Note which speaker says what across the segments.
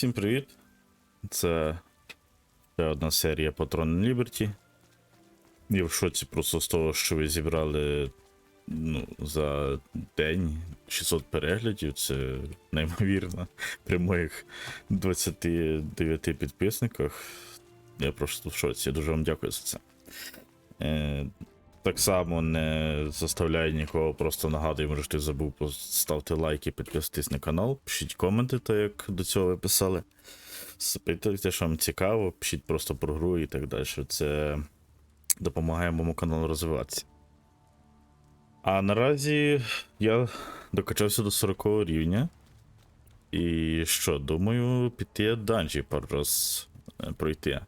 Speaker 1: Всім привіт! Це ще одна серія Патрон Liberty. Я в шоці просто з того, що ви зібрали ну, за день 600 переглядів. Це неймовірно. При моїх 29 підписниках. Я просто в шоці. Я дуже вам дякую за це. Е, так само не заставляю нікого, просто нагадую, може ти забув, поставте лайки, підписуйтесь на канал, пишіть коменти, так як до цього ви писали. Запитуйте, що вам цікаво, пишіть просто про гру і так далі. Це допомагає моєму каналу розвиватися. А наразі я докачався до 40 рівня. І що, думаю, піти данжі пару раз е, пройти.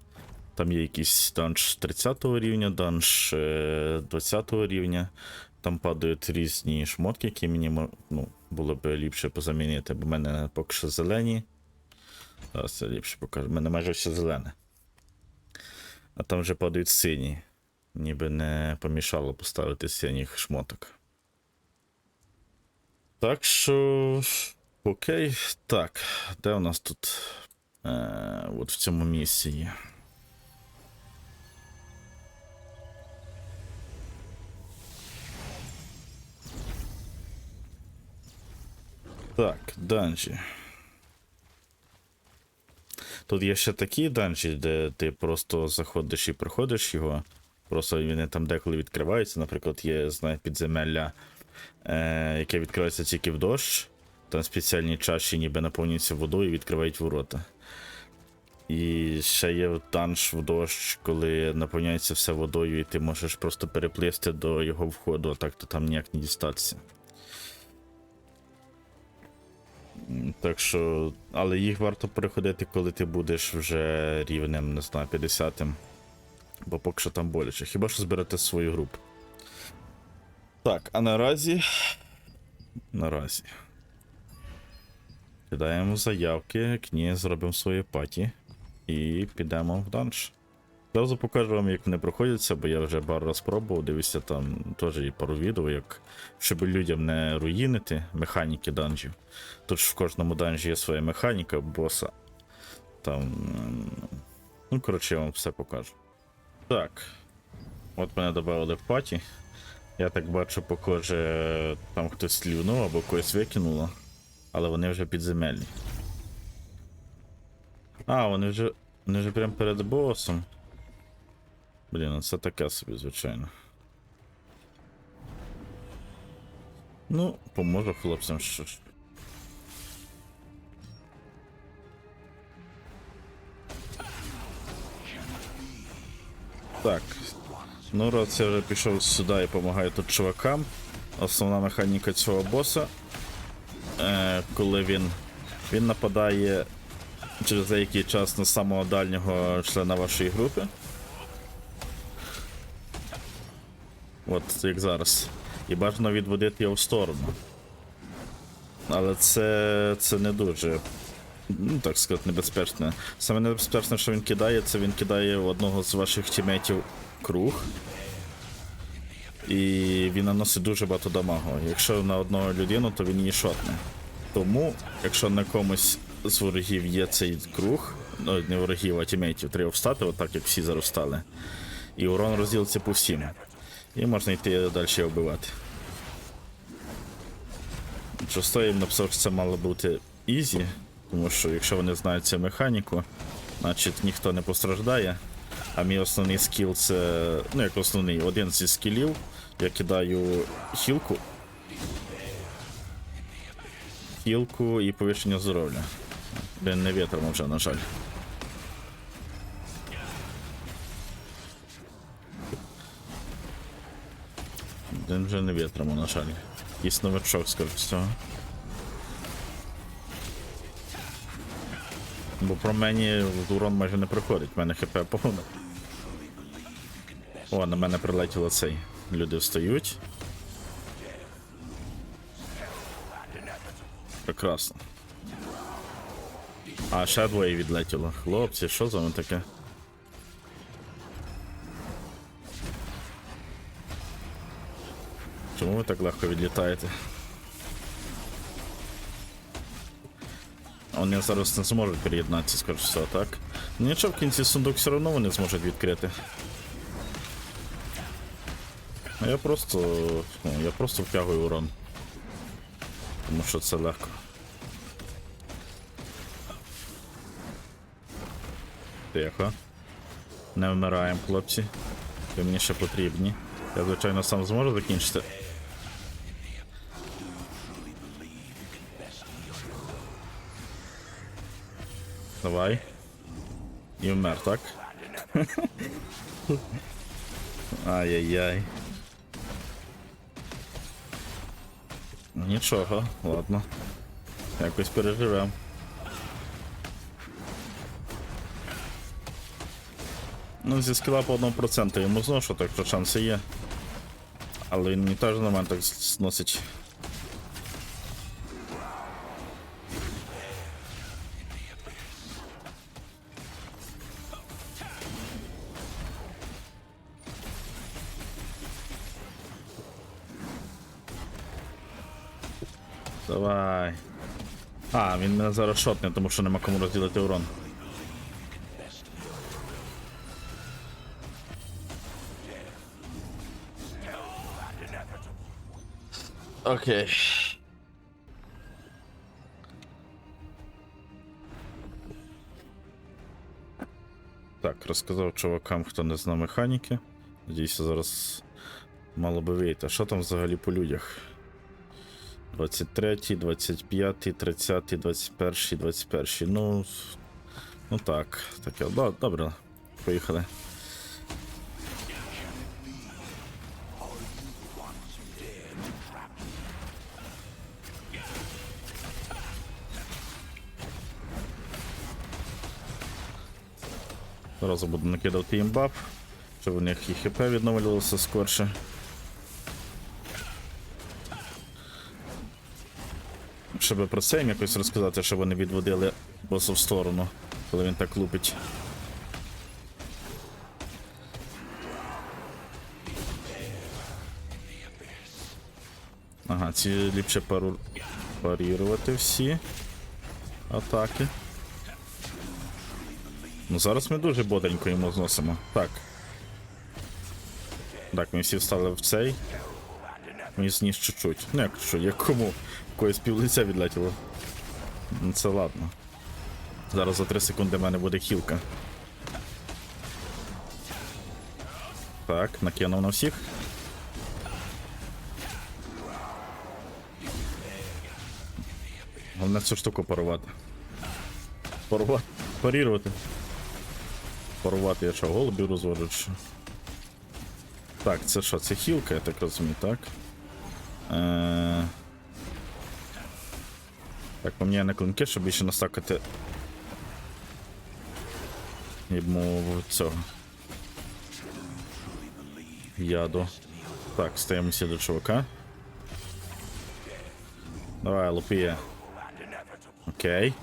Speaker 1: Там є якийсь данж 30 рівня, данж е, 20 рівня. Там падають різні шмотки, які мені ну, було б ліпше позамінити, бо в мене поки що зелені. Зараз це ліпше покажу. У мене майже все зелене. А там вже падають сині. Ніби не помішало поставити синіх шмоток. Так що. Окей. Так, де у нас тут? Е, от в цьому місці є. Так, данжі. Тут є ще такі данжі, де ти просто заходиш і проходиш його. Просто він там деколи відкривається. Наприклад, є знаю, підземелля, е, яке відкривається тільки в дощ. Там спеціальні чаші ніби наповнюються водою і відкривають ворота. І ще є данж в дощ, коли наповняється все водою, і ти можеш просто переплисти до його входу, а так то там ніяк не дістатися. Так що, але їх варто переходити, коли ти будеш вже рівнем, не знаю, 50-м. Бо поки що там боляче. Хіба що зберете свою групу. Так, а наразі. Наразі. Кидаємо заявки, кні зробимо свої паті і підемо в данж. Зразу покажу вам, як вони проходяться, бо я вже пару раз пробував, дивився там теж і пару відео, як щоб людям не руїнити механіки данжів. Тут ж в кожному данжі є своя механіка, боса. Там. Ну, коротше, я вам все покажу. Так. От мене додали в паті. Я так бачу, похоже, там хтось слівнув або когось викинуло. Але вони вже підземельні. А, вони вже. Вони вже прямо перед босом. Блін, це таке собі, звичайно. Ну, поможу хлопцям що ж. Так. Ну, я вже пішов сюди і допомагаю тут чувакам. Основна механіка цього боса. Е, коли він. Він нападає через деякий час на самого дальнього члена вашої групи. От як зараз. І бажано відводити його в сторону. Але це, це не дуже, ну так сказати, небезпечно. Саме небезпечне, що він кидає, це він кидає одного з ваших тімейтів круг. І він наносить дуже багато дамагу. Якщо на одну людину, то він її шотне. Тому, якщо на комусь з ворогів є цей круг, ну не ворогів, а тімейтів, треба встати, отак як всі зараз встали. І урон розділиться по всім. І можна йти далі вбивати. Просто їм написав, що це мало бути ізі, тому що якщо вони знають цю механіку, значить ніхто не постраждає. А мій основний скіл це. Ну, як основний, один зі скілів. Я кидаю хілку. Хілку і повищення здоров'я. Блін, не вітром вже, на жаль. Він вже не вітром, на жаль. Якийсь новачок, скоріше всього. Бо про мені урон майже не приходить, в мене хп повно. О, на мене прилетіло цей. Люди встають. Прекрасно. А, ще двоє відлетіло. Хлопці, що за воно таке? Чому ви так легко відлітаєте? Вони зараз не зможуть приєднатися, скоріш все, так? Ну нічого, в кінці сундук все одно вони зможуть відкрити. А я просто. Ну, я просто втягую урон. Тому що це легко. Тихо. Не вмираємо, хлопці. Ви мені ще потрібні. Я, звичайно, сам зможу закінчити. Давай. І вмер, так? Ай-яй-яй. Нічого, ладно. Якось переживем. Ну, зі скіла по 1% йому зношу, так що шанси є. Але він не теж на мене так зносить. Давай. А, він мене зараз шотне, тому що нема кому розділити урон. Окей. Так, розказав чувакам, хто не знає механіки. Надіюся, зараз мало би вийти. А що там взагалі по людях? 23, 25, 30, 21, 21. Ну. Ну так. Таке. Добре. Поїхали. Одразу буду накидати їм баф, щоб у них і хп відновлювалося скорше. Щоб про це їм якось розказати, щоб вони відводили боса в сторону, коли він так лупить. Ага, ці ліпше пару... парірувати всі атаки. Ну зараз ми дуже бодренько йому зносимо. Так. Так, ми всі встали в цей. Мені зніс чуть-чуть. Ну як що, як кому? Когось півлиця відлетіло. Ну це ладно. Зараз за 3 секунди в мене буде хілка. Так, накинув на всіх. Головне цю штуку порвати. Порвати. Парірувати. Порвати я що, голубів розводжу? Так, це що, це хілка, я так розумію, так? Е... Так, поміняю на клинки, щоб більше настакати. Йому цього. Яду. Так, стаємо всі до чувака. Давай, лупіє. Окей.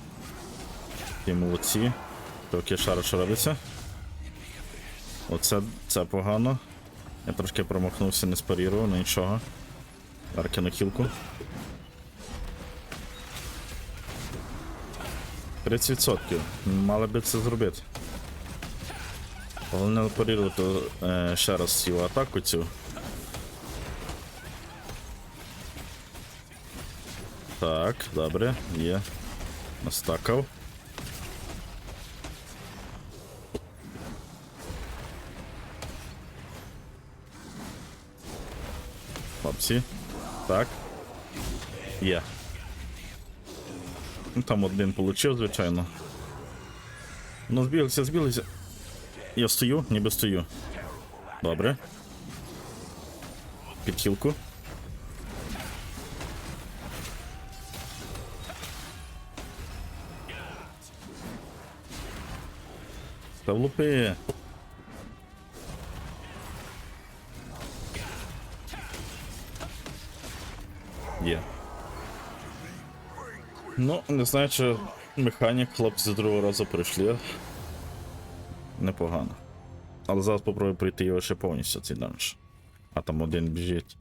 Speaker 1: Ті молодці. Поки шара що робиться. Оце це погано. Я трошки промахнувся, не спарірував, нічого. Арки на хілку. 30%. Мали би це зробити. Головне парірувати е, ще раз цю атаку цю. Так, добре, є. Настакав. Хлопці. Так. Є. Ну там один получив, звичайно. Ну, збіглися, збіглися. Я стою, ніби стою. Добре. Підхилку. Та влупи. Ну, не знаю, чи механік хлопці з другого разу прийшли. Непогано. Але зараз попробую пройти його ще повністю цей данж. А там один біжить.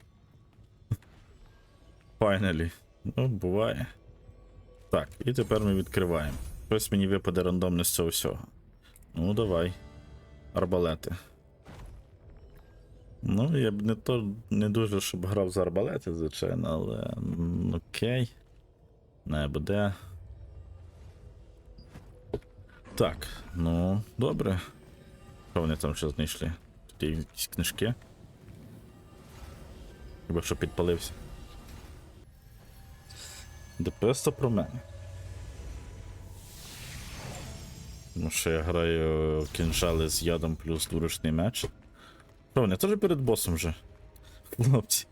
Speaker 1: Finally. Ну, буває. Так, і тепер ми відкриваємо. Щось мені випаде рандомне з цього всього. Ну, давай. Арбалети. Ну, я б не то не дуже щоб грав за арбалети, звичайно, але. Окей. Не буде. Так, ну, добре. Що вони там ще знайшли? Тут є якісь книжки. Хіба що підпалився. ДПС про мене. Тому що я граю кінжали з ядом плюс дворучний меч. Що, вони теж перед босом вже? Хлопці.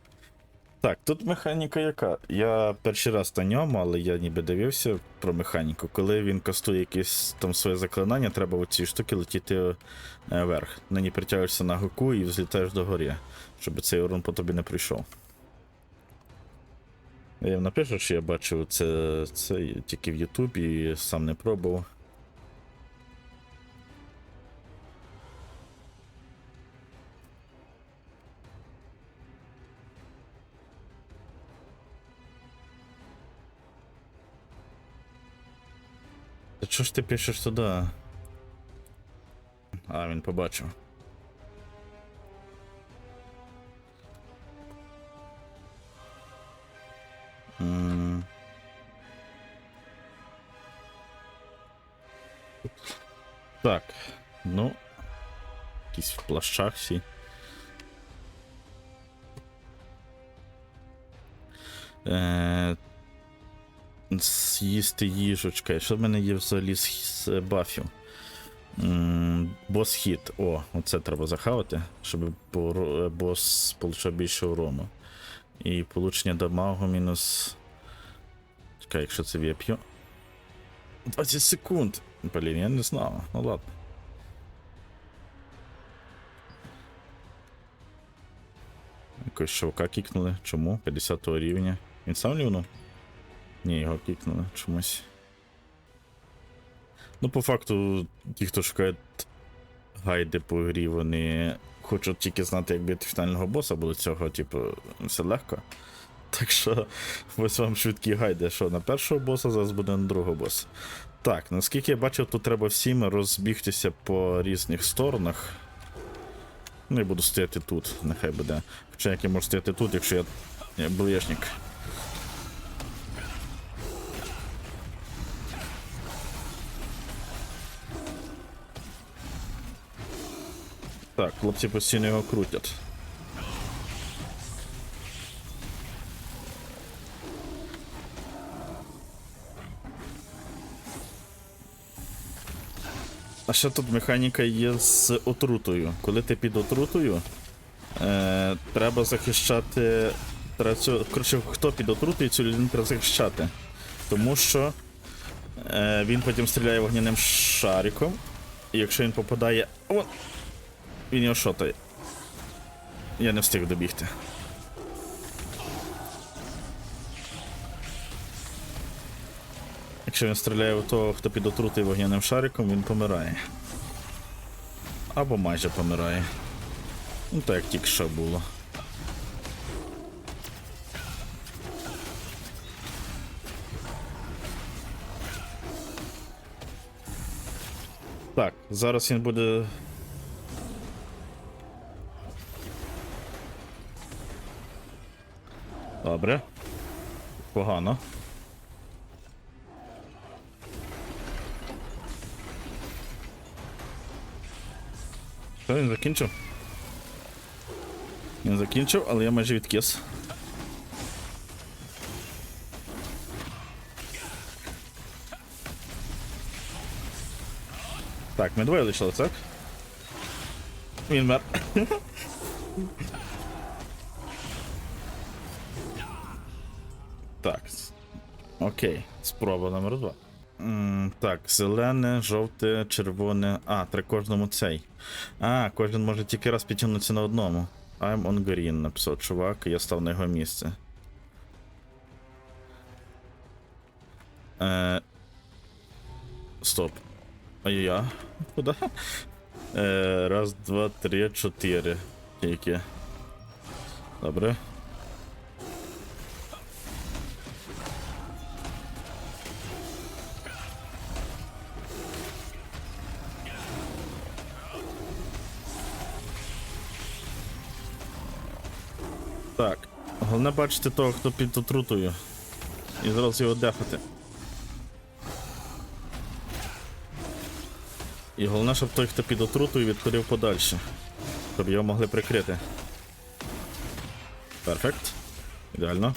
Speaker 1: Так, тут механіка яка? Я перший раз на ньому, але я ніби дивився про механіку. Коли він кастує якесь там своє заклинання, треба оці штуки летіти е, вверх. На ній притягуєшся на гоку і взлітаєш до горі, щоб цей урон по тобі не прийшов. Я їм напишу, що я бачив це, це тільки в Ютубі і сам не пробував. Та чого ж ти пишеш туди? А, він побачив. Так, ну. Якісь в плащах всі. З'їсти їжу, чекай, що в мене є взагалі з, бафів? Бос хіт. О, оце треба захавати, щоб бос получав більше урону. І получення дамагу мінус. Чекай, якщо це я п'ю. 20 секунд. Блін, я не знав. Ну ладно. Якось шовка кікнули. Чому? 50 рівня. Він сам лівнув? Ні, його кікнули чомусь. Ну, по факту, ті, хто шукають гайди по грі, вони хочуть тільки знати, як бити фінального боса, бо до цього, типу, все легко. Так що, ось вам швидкі гайди, що на першого боса, зараз буде на другого боса. Так, наскільки я бачив, тут треба всім розбігтися по різних сторонах. Ну, я буду стояти тут, нехай буде. Хоча як я можу стояти тут, якщо я, я ближник. Так, хлопці постійно його крутять. А ще тут механіка є з отрутою. Коли ти під отрутою, е, треба захищати. Треба хто під отрутою, цю людину треба захищати. Тому що е, він потім стріляє вогняним шариком. І якщо він попадає. О! Він його шотає. Я не встиг добігти. Якщо він стріляє в того, хто під отрутою вогняним шариком, він помирає. Або майже помирає. Ну так як тільки що було. Так, зараз він буде Добре. Погано. Що, він закінчив? Він закінчив, але я майже відкис. Так, ми двоє лишили, так? Він мер. Окей, спроба номер два. М, так, зелене, жовте, червоне. А, при кожному цей. А, кожен може тільки раз підтягнутися на одному. I'm on green, написав чувак, я став на його місце. Е... Стоп. А я? Куди? Е, раз, два, три, чотири. Тільки. Добре. Головне бачити того, хто під отрутою. І зразу його дефати. І головне, щоб той, хто під отрутою, відходив подальше. Щоб його могли прикрити. Перфект. Ідеально.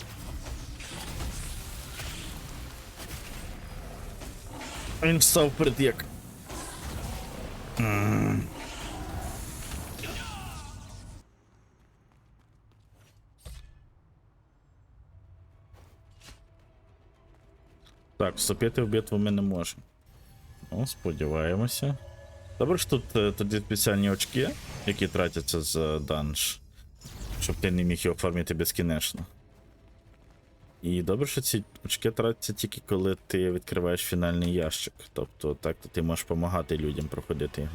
Speaker 1: Він став перед як. Так, вступити в битву ми не можемо. Ну, сподіваємося. Добре, що тут е, тоді спеціальні очки, які тратяться за данж, щоб ти не міг його фармити безкінечно. І добре, що ці очки тратяться тільки коли ти відкриваєш фінальний ящик. Тобто так ти можеш допомагати людям проходити його.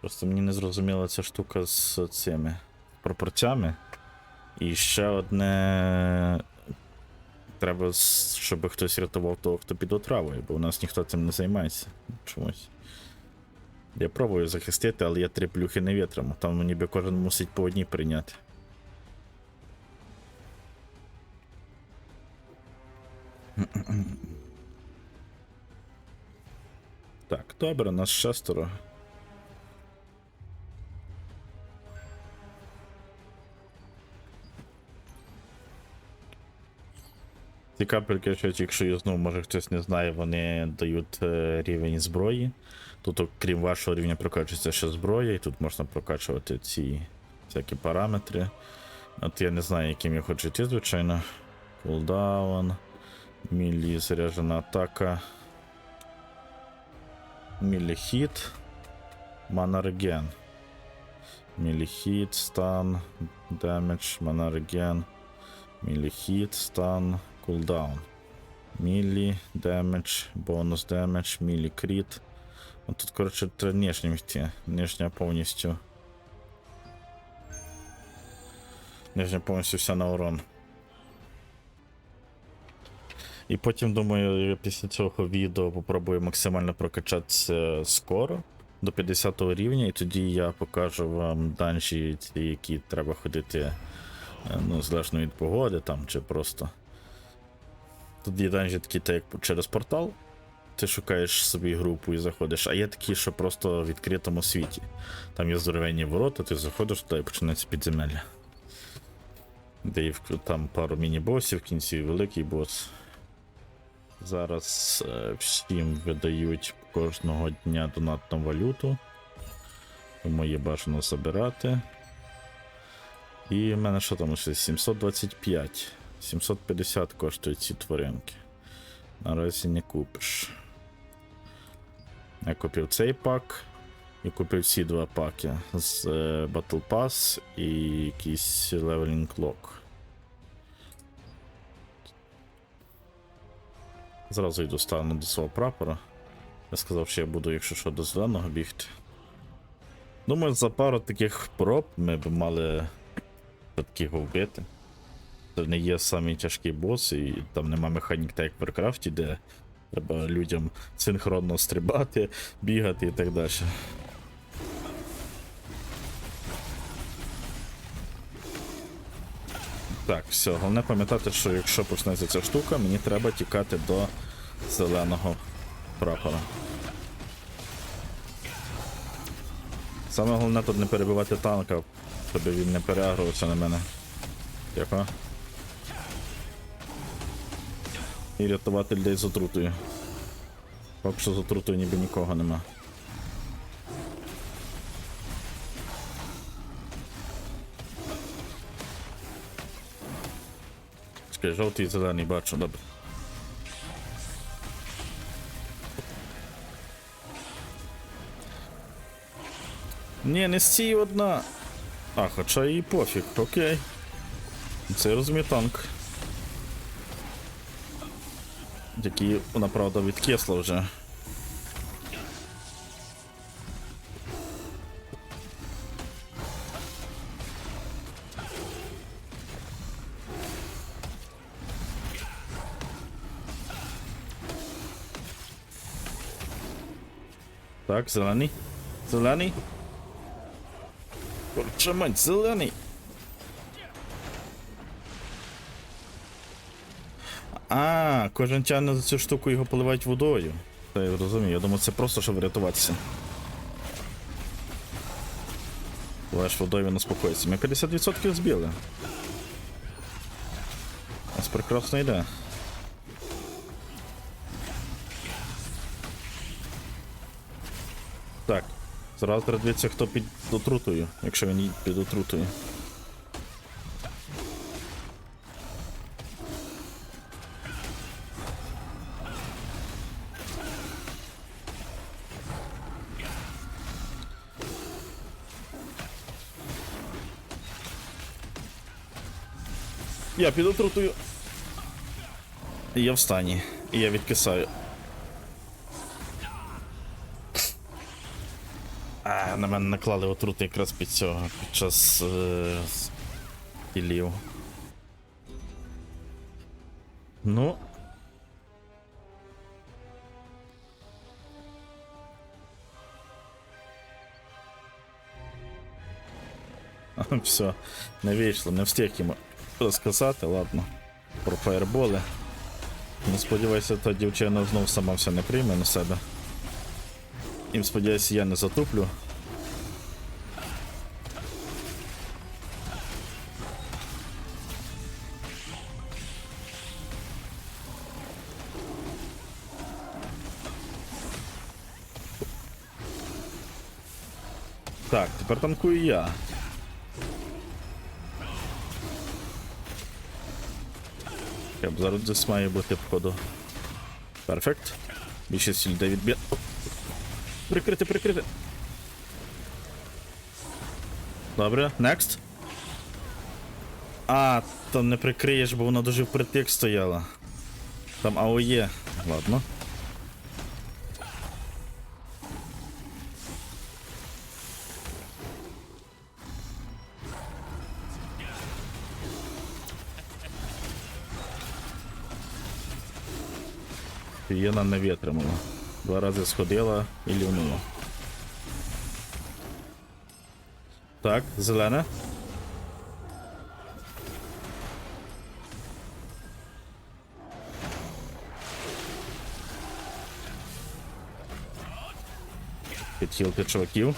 Speaker 1: Просто мені не зрозуміла ця штука з цими пропорцями. І ще одне. Треба, щоб хтось рятував того, хто під отравою, бо у нас ніхто цим не займається. Чомусь. Я пробую захистити, але я три плюхи не вітриму. Там ніби кожен мусить по одній прийняти. Так, добре, нас шестеро. Ці капельки, що якщо я знову, може хтось не знає, вони дають е, рівень зброї. Тут, окрім вашого рівня, прокачується ще зброя, і тут можна прокачувати ці всякі параметри. От я не знаю, яким я хочу йти, звичайно. Кулдаун, мілі заряджена атака. Мілі хіт. Мана реген. Мілі хіт, стан, демедж, мана реген. Мілі хіт, стан, кулдаун. Мілі, демедж, бонус демедж, мілі кріт. Ну, Тут, коротше, треба нижнім йти. Нижня повністю. Нижня повністю вся на урон. І потім, думаю, після цього відео попробую максимально прокачатися скоро до 50 рівня, і тоді я покажу вам данжі, які треба ходити, е, ну, залежно від погоди там, чи просто. Тут є данжі такі, так як через портал. Ти шукаєш собі групу і заходиш, а є такі, що просто в відкритому світі. Там є здоровенні ворота, ти заходиш туди і починається підземелля. Де є там пару міні-босів, в кінці великий бос. Зараз е, всім видають кожного дня донатну валюту. Тому є бажано забирати. І в мене що там ще? 725. 750 коштують ці тваринки. Наразі не купиш. Я купив цей пак. І купив ці два паки з е, Battle Pass і якийсь Leveling Lock. Зразу йду стану до свого прапора. Я сказав, що я буду, якщо що, до зеленого бігти. Думаю, за пару таких проб ми б мали такого вбити. Це не є самий тяжкий бос, і там нема механік, так як в Warcraft, де треба людям синхронно стрибати, бігати і так далі. Так, все, головне пам'ятати, що якщо почнеться ця штука, мені треба тікати до зеленого прапора. Саме головне тут не перебивати танка, щоб він не переагрувався на мене. Дякую. І рятувати людей з отрутою. Поки що з отрутою ніби нікого нема. Чекай, жовтий і зелений бачу, добре. Ні, не стій одна. А, хоча і пофіг, окей. Це розумію танк. які вона правда відкисла вже. Так, зелений. Зелений. Корчемень, зелений. Тягне за цю штуку його поливають водою. Я розумію, я думаю, це просто щоб врятуватися. Поливаєш водою він успокоїться. Ми 50% збили. Нас прекрасно йде. Так. Зараз треба хто під отрутою, якщо він під отрутою. Я під отрутою. Я в стані. І я відкисаю. А, на мене наклали отрути якраз під цього, під час е, Ну. Все, не вийшло, не встиг йому розказати, ладно. Про фаєрболи. Ну, сподіваюся, та дівчина знов сама все не прийме на себе. І сподіваюся, я не затуплю. Так, тепер танкую я. Зараз десь має бути входу. Перфект. Більшість людей відб'є. Прикрити, прикрити. Добре, next. А, там не прикриєш, бо вона дуже впритик стояла. Там АОЄ. Ладно. Фієна не витримала. Два рази сходила і лівнула. Так, зелена. Підхілки чуваків.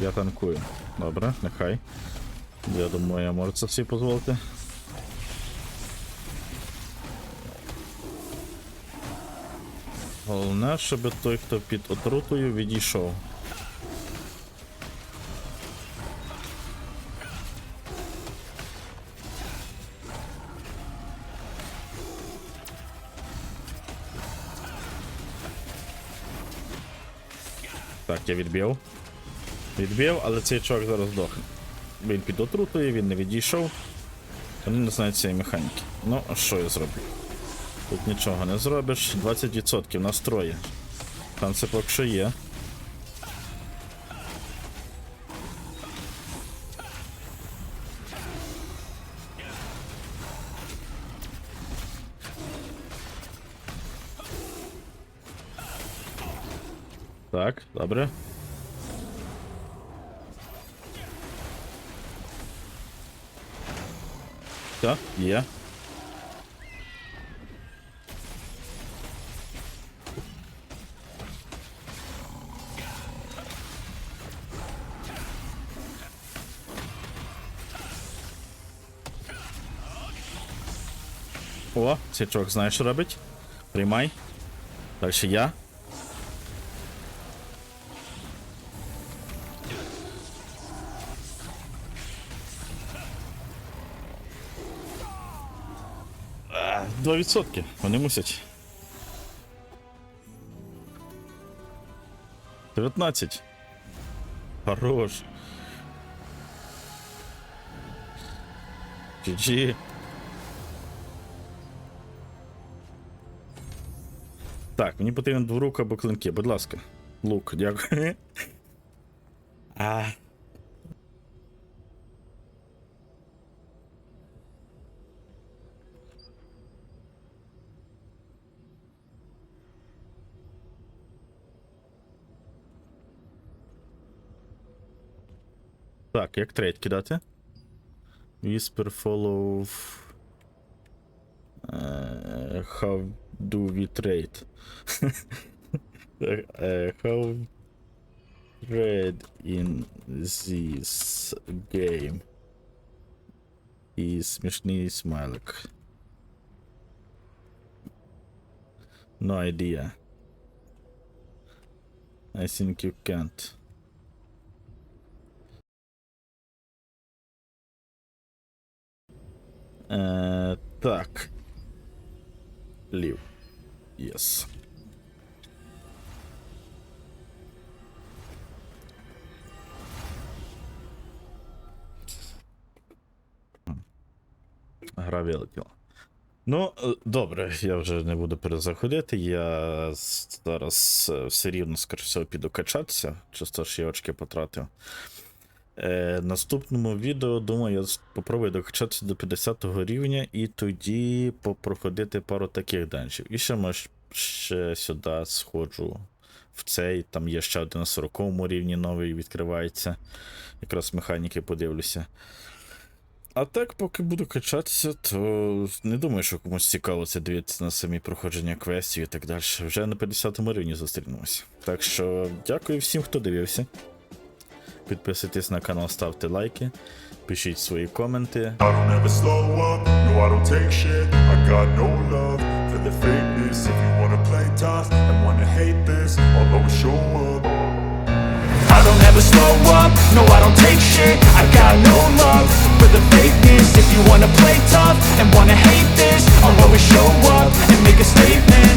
Speaker 1: Я танкую. Добре, нехай. Я думаю, я можу це всі дозволити. Головне, щоб той, хто під отрутою, відійшов. Так, я відбив. Відбив, але цей чувак зараз здохне. Він під отрутою, він не відійшов. Вони не знають цієї механіки. Ну, а що я зроблю? Тут нічого не зробиш. 20% настрої. Шанси поки що є. Так, добре. Так, є. О, цей чувак знає, що робить. Приймай. Далі я. А, 2%. Вони мусять. 19. Хорош. GG. Так, мені потрібен дворук або клинки, будь ласка. Лук, дякую. А. Так, як трейд кидати? Whisper follow. Uh, how do we trade? uh, how trade in this game? І смішний смайлик. No idea. I think you can't. Е, так. Лів. Yes. Гра вилетіла. Ну, е, добре, я вже не буду перезаходити. Я зараз е, все рівно, скоріше всього, піду качатися. Чисто ж я очки потратив. Е, наступному відео, думаю, я спробую докачатися до 50 рівня і тоді попроходити пару таких данжів. І ще може ще сюди сходжу в цей. Там є ще один на 40 рівні новий відкривається. Якраз механіки подивлюся. А так, поки буду качатися, то не думаю, що комусь цікаво це дивитися на самі проходження квестів і так далі. Вже на 50 рівні зустрінемось. Так що дякую всім, хто дивився. підписуйтесь на канал, ставте лайки, пишіть свої коменти.
Speaker 2: I don't ever slow up, no I don't take shit. I got no love for the fakeness. If you wanna play tough and wanna hate this I'll always show up and make a statement.